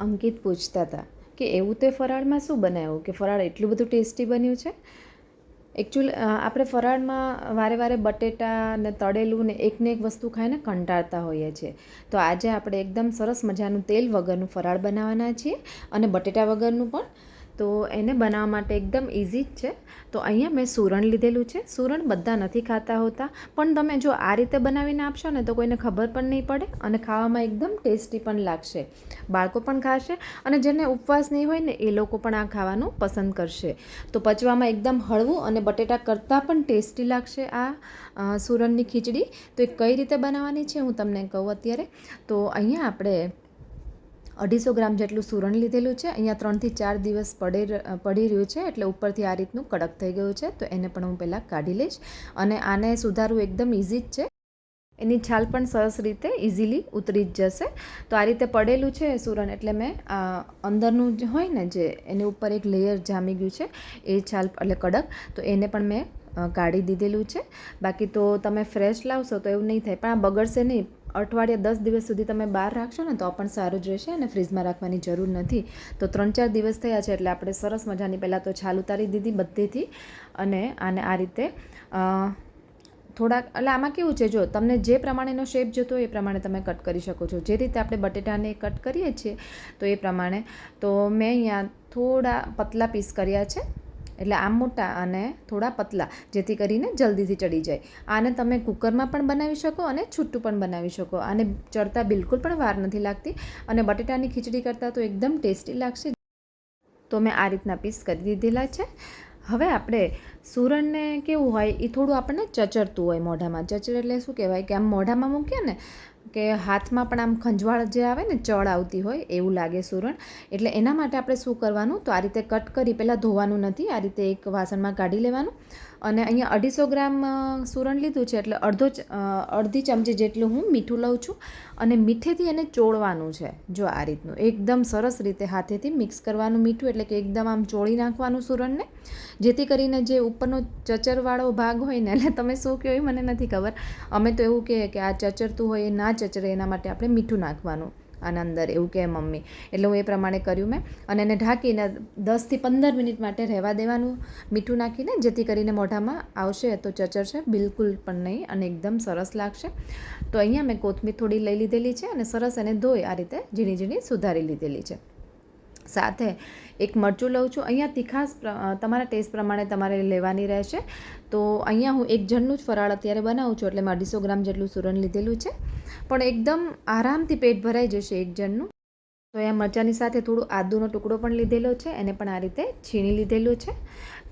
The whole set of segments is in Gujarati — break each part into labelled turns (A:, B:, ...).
A: અંકિત પૂછતા હતા કે એવું તે ફરાળમાં શું બનાવ્યું? કે ફરાળ એટલું બધું ટેસ્ટી બન્યું છે? એકચ્યુઅલી આપણે ફરાળમાં વારે વારે બટેટા ને તળેલું ને એકને એક વસ્તુ ખાઈને કંટાળતા હોઈએ છીએ. તો આજે આપણે એકદમ સરસ મજાનું તેલ વગરનું ફરાળ બનાવવાના છીએ અને બટેટા વગરનું પણ તો એને બનાવવા માટે એકદમ ઇઝી જ છે. તો અહીંયા મેં સુરણ લીધેલું છે. સુરણ બધા નથી ખાતા હોતા, પણ તમે જો આ રીતે બનાવીને આપશો ને તો કોઈને ખબર પણ નહીં પડે અને ખાવામાં એકદમ ટેસ્ટી પણ લાગશે. બાળકો પણ ખાશે અને જેને ઉપવાસ નહીં હોય ને એ લોકો પણ આ ખાવાનું પસંદ કરશે. તો પચવામાં એકદમ હળવું અને બટેટા કરતાં પણ ટેસ્ટી લાગશે આ સુરણની ખીચડી. તો એ કઈ રીતે બનાવવાની છે હું તમને કહું અત્યારે. તો અહીંયા આપણે અઢીસો ગ્રામ જેટલું સુરણ લીધેલું છે. અહીંયા ત્રણથી ચાર દિવસ પડે પડી રહ્યું છે એટલે ઉપરથી આ રીતનું કડક થઈ ગયું છે. તો એને પણ હું પહેલાં કાઢી લઈશ અને આને સુધારવું એકદમ ઇઝી જ છે. એની છાલ પણ સરસ રીતે ઇઝીલી ઉતરી જ જશે. તો આ રીતે પડેલું છે સુરણ એટલે મેં અંદરનું જે હોય ને જે, એની ઉપર એક લેયર જામી ગયું છે, એ છાલ એટલે કડક. તો એને પણ મેં કાઢી દીધેલું છે. બાકી તો તમે ફ્રેશ લાવશો તો એવું નહીં થાય. પણ આ બગડશે નહીં. અઠવાડિયા દસ દિવસ સુધી તમે બહાર રાખશો ને, તો પણ સારું જ રહેશે અને ફ્રીજમાં રાખવાની જરૂર નથી. તો ત્રણ ચાર દિવસ થયા છે એટલે આપણે સરસ મજાની પહેલાં તો છાલ ઉતારી દીધી બધેથી અને આને આ રીતે થોડાક, એટલે આમાં કેવું છે, જો તમને જે પ્રમાણેનો શેપ જોતો એ પ્રમાણે તમે કટ કરી શકો છો. જે રીતે આપણે બટેટાને કટ કરીએ છીએ તો એ પ્રમાણે. તો મેં અહીંયા થોડા પતલા પીસ કર્યા છે. એટલે આમ મોટા અને થોડા પતલા, જેથી કરીને જલ્દીથી ચડી જાય. આને તમે કુકરમાં પણ બનાવી શકો અને છૂટું પણ બનાવી શકો. આને ચડતા બિલકુલ પણ વાર નથી લાગતી અને બટેટાની ખીચડી કરતાં તો એકદમ ટેસ્ટી લાગશે. તો મેં આ રીતના પીસ કરી દીધેલા છે. હવે આપણે સુરણને કેવું હોય એ થોડું આપણને ચચરતું હોય મોઢામાં. ચચર એટલે શું કહેવાય કે આમ મોઢામાં મૂકીએ ને કે હાથમાં પણ આમ ખંજવાળ જે આવે ને ચડ આવતી હોય એવું લાગે સુરણ. એટલે એના માટે આપણે શું કરવાનું? તો આ રીતે કટ કરી પહેલાં ધોવાનું નથી, આ રીતે એક વાસણમાં કાઢી લેવાનું. અને અહીંયા અઢીસો ગ્રામ સુરણ લીધું છે એટલે અડધો અડધી ચમચી જેટલું હું મીઠું લઉં છું. અને મીઠેથી એને ચોળવાનું છે, જો આ રીતનું. એકદમ સરસ રીતે હાથેથી મિક્સ કરવાનું મીઠું એટલે કે એકદમ આમ ચોળી નાખવાનું સુરણને. જેથી કરીને જે ઉપરનો ચચરવાળો ભાગ હોય ને, એટલે તમે શું કહો એ મને નથી ખબર. અમે તો એવું કહીએ કે આ ચચરતું હોય એ ના ચચરે, એના માટે આપણે મીઠું નાખવાનું આના અંદર, એવું કહે મમ્મી. એટલે હું એ પ્રમાણે કર્યું મેં. અને એને ઢાંકીને દસથી પંદર મિનિટ માટે રહેવા દેવાનું મીઠું નાખીને, જેથી કરીને મોઢામાં આવશે તો ચચરશે બિલકુલ પણ નહીં અને એકદમ સરસ લાગશે. તો અહીંયા મેં કોથમીર થોડી લઈ લીધેલી છે અને સરસ એને ધોઈ આ રીતે ઝીણી ઝીણી સુધારી લીધેલી છે. સાથે એક મરચું લઉં છું. અહીંયા તીખાસ તમારા ટેસ્ટ પ્રમાણે તમારે લેવાની રહેશે. તો અહીંયા હું એક જણનું જ ફરાળ અત્યારે બનાવું છું, એટલે મેં અઢીસો ગ્રામ જેટલું સુરણ લીધેલું છે. પણ એકદમ આરામથી પેટ ભરાઈ જશે એક જણનું. તો અહીંયા મરચાંની સાથે થોડું આદુનો ટુકડો પણ લીધેલો છે, એને પણ આ રીતે છીણી લીધેલું છે.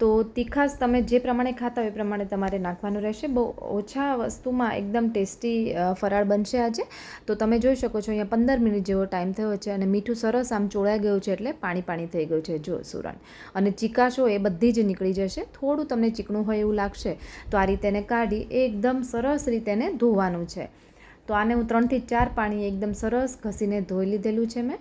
A: તો તીખાસ તમે જે પ્રમાણે ખાતા હોય એ પ્રમાણે તમારે નાખવાનું રહેશે. બહુ ઓછા વસ્તુમાં એકદમ ટેસ્ટી ફરાળ બનશે આજે. તો તમે જોઈ શકો છો અહીંયા પંદર મિનિટ જેવો ટાઈમ થયો છે અને મીઠું સરસ આમ ચોળાઈ ગયું છે એટલે પાણી પાણી થઈ ગયું છે જો સુરણ અને ચીકાશો એ બધી જ નીકળી જશે. થોડું તમને ચીકણું હોય એવું લાગશે તો આ રીતે એને કાઢી એકદમ સરસ રીતે એને ધોવાનું છે. તો આને હું ત્રણથી ચાર પાણી એકદમ સરસ ઘસીને ધોઈ લીધેલું છે મેં.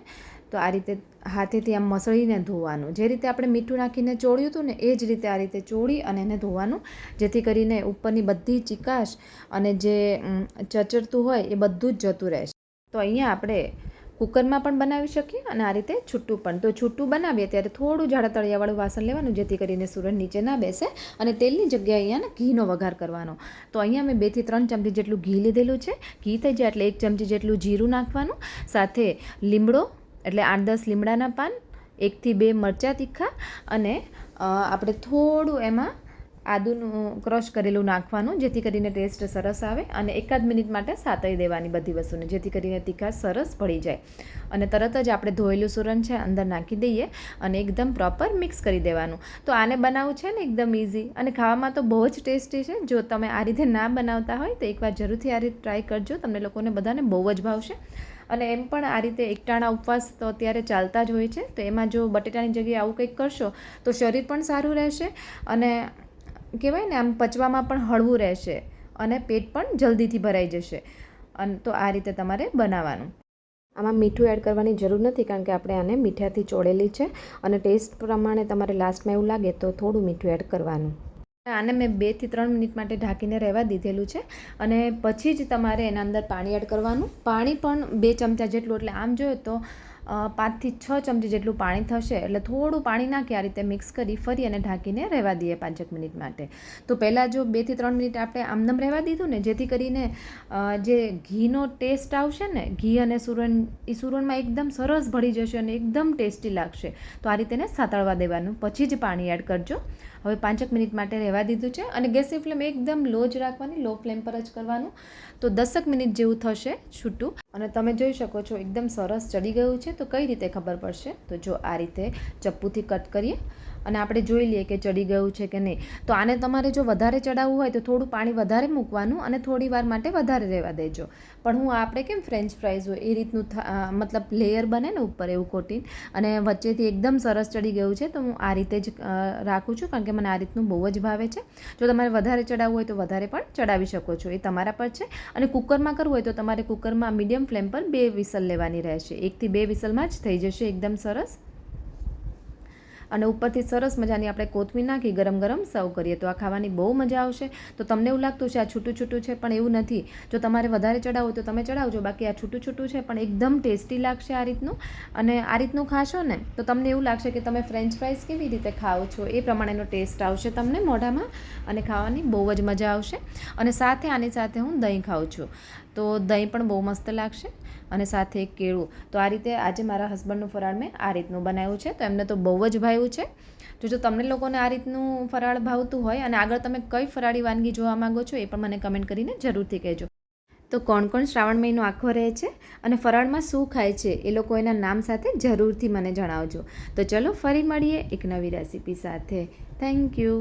A: તો આ રીતે હાથેથી આમ મસળીને ધોવાનું. જે રીતે આપણે મીઠું નાખીને ચોળ્યું હતું ને, એ જ રીતે આ રીતે ચોળી અને એને ધોવાનું. જેથી કરીને ઉપરની બધી ચીકાશ અને જે ચચરતું હોય એ બધું જ જતું રહેશે. તો અહીંયા આપણે કુકરમાં પણ બનાવી શકીએ અને આ રીતે છૂટું પણ. તો છૂટું બનાવીએ ત્યારે થોડું જાડા તળિયાવાળું વાસણ લેવાનું, જેથી કરીને સુરણ નીચે ના બેસે અને તેલની જગ્યાએ અહીંયા ઘીનો વઘાર કરવાનો. તો અહીંયા મેં બેથી ત્રણ ચમચી જેટલું ઘી લીધેલું છે. ઘી થઈ જાય એટલે એક ચમચી જેટલું જીરું નાખવાનું, સાથે લીમડો, એટલે આઠ દસ લીમડાના પાન એકથી બે મરચાં તીખા અને આપણે થોડું એમાં આદુનું ક્રશ કરેલું નાખવાનું, જેથી કરીને ટેસ્ટ સરસ આવે અને એકાદ મિનિટ માટે સાતળી દેવાની બધી વસ્તુને, જેથી કરીને તીખાશ સરસ ભળી જાય. અને તરત જ આપણે ધોયેલું સુરણ છે, અંદર નાખી દઈએ અને એકદમ પ્રોપર મિક્સ કરી દેવાનું. તો આને બનાવવું છે ને એકદમ ઇઝી અને ખાવામાં તો બહુ જ ટેસ્ટી છે. જો તમે આ રીતે ના બનાવતા હોય, તો એકવાર જરૂરથી આ રીતે ટ્રાય કરજો. તમને લોકોને બધાને બહુ જ ભાવશે. અને એમ પણ આ રીતે એકટાણા ઉપવાસ તો અત્યારે ચાલતા જ હોય છે. તો એમાં જો બટેટાની જગ્યાએ આવું કંઈક કરશો, તો શરીર પણ સારું રહેશે. અને કહેવાય ને આમ પચવામાં પણ હળવું રહેશે અને પેટ પણ જલ્દીથી ભરાઈ જશે. અને તો આ રીતે તમારે બનાવવાનું. આમાં મીઠું એડ કરવાની જરૂર નથી કારણ કે આપણે આને મીઠાથી ચોળેલી છે અને ટેસ્ટ પ્રમાણે તમારે લાસ્ટમાં એવું લાગે તો થોડું મીઠું એડ કરવાનું. આને મેં બેથી ત્રણ મિનિટ માટે ઢાંકીને રહેવા દીધેલું છે અને પછી જ તમારે એના અંદર પાણી એડ કરવાનું. પાણી પણ બે ચમચા જેટલું એટલે આમ જોઈએ તો પાંચથી છ ચમચી જેટલું પાણી થશે એટલે થોડું પાણી નાખી આ રીતે મિક્સ કરી ફરી અને ઢાંકીને રહેવા દઈએ પાંચેક મિનિટ માટે. તો પહેલાં જો બેથી ત્રણ મિનિટ આપણે આમદમ રહેવા દીધું ને, જેથી કરીને જે ઘીનો ટેસ્ટ આવશે ને, ઘી અને સુરણ એ સુરણમાં એકદમ સરસ ભળી જશે અને એકદમ ટેસ્ટી લાગશે. તો આ રીતે સાતળવા દેવાનું. પછી જ પાણી એડ કરજો. હવે પાંચેક મિનિટ માટે રહેવા દીધું છે અને ગેસની ફ્લેમ એકદમ લો જ રાખવાની, લો ફ્લેમ પર જ કરવાનું. તો દસક મિનિટ જેવું થશે છૂટું. અને તમે જોઈ શકો છો, એકદમ સરસ ચડી ગયું છે. તો કઈ રીતે ખબર પડશે? તો જો આ રીતે ચપ્પુથી કટ કરીએ. અને આપણે જોઈ લઈએ કે ચડી ગયું છે કે નહીં. તો આને તમારે જો વધારે ચડાવવું હોય તો થોડું પાણી વધારે મૂકવાનું અને થોડી વાર માટે વધારે રહેવા દેજો. પણ હું આપણે કેમ ફ્રેન્ચ ફ્રાઈઝ હોય? એ રીતનું મતલબ લેયર બને ને ઉપર એવું કોટીન અને વચ્ચેથી એકદમ સરસ ચડી ગયું છે તો હું આ રીતે જ રાખું છું કારણ કે મને આ રીતનું બહુ જ ભાવે છે. જો તમારે વધારે ચડાવવું હોય તો વધારે પણ ચડાવી શકો છો. એ તમારા પર છે. અને કુકરમાં કરવું હોય તો તમારે કુકરમાં મીડિયમ ફ્લેમ પર બે વિસલ લેવાની રહેશે. એકથી બે વિસલમાં જ થઈ જશે. એકદમ સરસ. અને ઉપરથી સરસ મજાની આપણે કોથમીર નાખી, ગરમ ગરમ સર્વ કરીએ. તો આ ખાવાની બહુ મજા આવશે. તો તમને એવું લાગતું છે આ છૂટું છૂટું છે, પણ એવું નથી. જો તમારે વધારે ચડાવવું તો તમે ચડાવજો. બાકી આ છૂટું છૂટું છે, પણ એકદમ ટેસ્ટી લાગશે આ રીતનું. અને આ રીતનું ખાશો ને, તો તમને એવું લાગશે કે તમે ફ્રેન્ચ ફ્રાઈઝ કેવી રીતે ખાઓ છો? એ પ્રમાણેનો ટેસ્ટ આવશે તમને મોઢામાં અને ખાવાની બહુ જ મજા આવશે. અને સાથે આની સાથે હું દહીં ખાઉં છું. તો દહીં પણ બહુ મસ્ત લાગશે અને સાથે એક કેળું. તો આ રીતે આજે મારા હસબન્ડનું ફરાળ મેં આ રીતનું બનાવ્યું છે. તો એમને તો બહુ જ ભાવ્યું છે. જો જો તમને લોકોને આ રીતનું ફરાળ ભાવતું હોય અને આગળ તમે કઈ ફરાળી વાનગી જોવા માંગો છો એ પણ મને કમેન્ટ કરીને જરૂરથી કહેજો. તો કોણ કોણ શ્રાવણ મહિનો આખો રહે છે અને ફરાળમાં શું ખાય છે એ લોકો એના નામ સાથે જરૂરથી મને જણાવજો. તો ચલો ફરી મળીએ એક નવી રેસીપી સાથે. Thank you